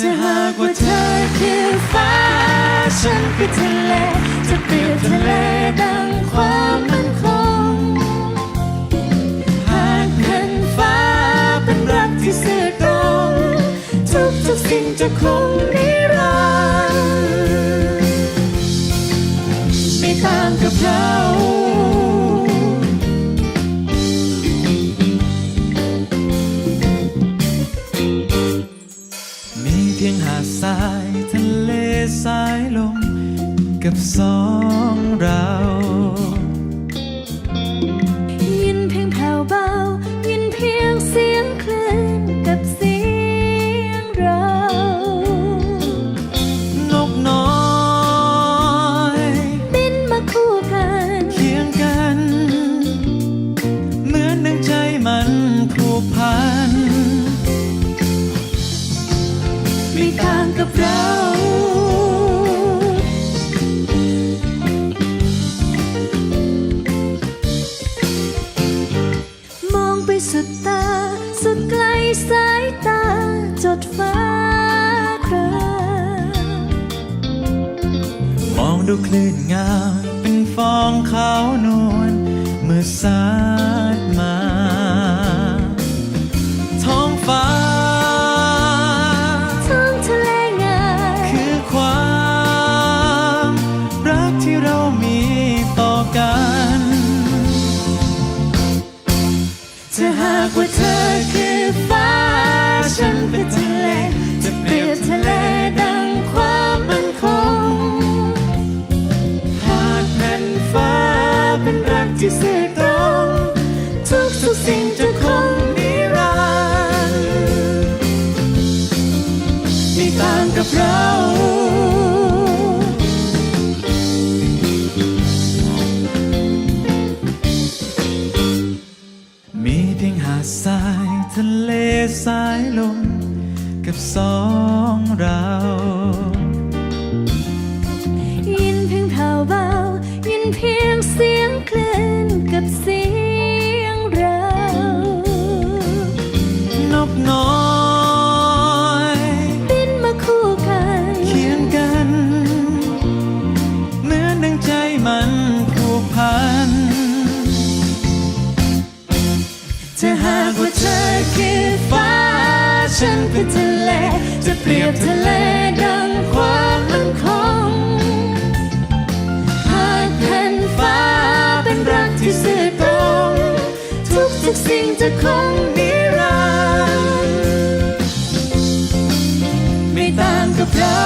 ถ้าหากว่าเธอคือฟ้า ฉันคือทะเล จะเปรียบทะเลดังความมั่นคง หากแผ่นฟ้าเป็นรักที่สื่อตรง ทุกทุกๆสิ่งจะคง พียงหาดทรายทะเลสายลมกับสองเรา ไม่ต่างกับเรามองไปสุดตา สุดไกลสายตา จดฟ้าครามองดูคลื่นงามเป็นฟองขาวนวลเมื่อสาด ถ้าหากว่าเธอคือฟ้าฉันเป็นทะเลจะเปรียบทะเลดังความมั่นคงหากแผ่นฟ้าเป็นรักที่สื่อตรงทุกทุกสิ่งจะคงนิรันดร์ไม่ต่างกับเรา สาดทรายทะเลสายลม กับสอง จะหากว่าเธอคือฟ้า ฉันคือทะเล จะเปรียบทะเลดังความมั่นคงหากแผ่นฟ้าเป็นรักที่สื่อตรงทุกทุกสิ่งจะคงนิรันดร์ไม่ต่างกับเรา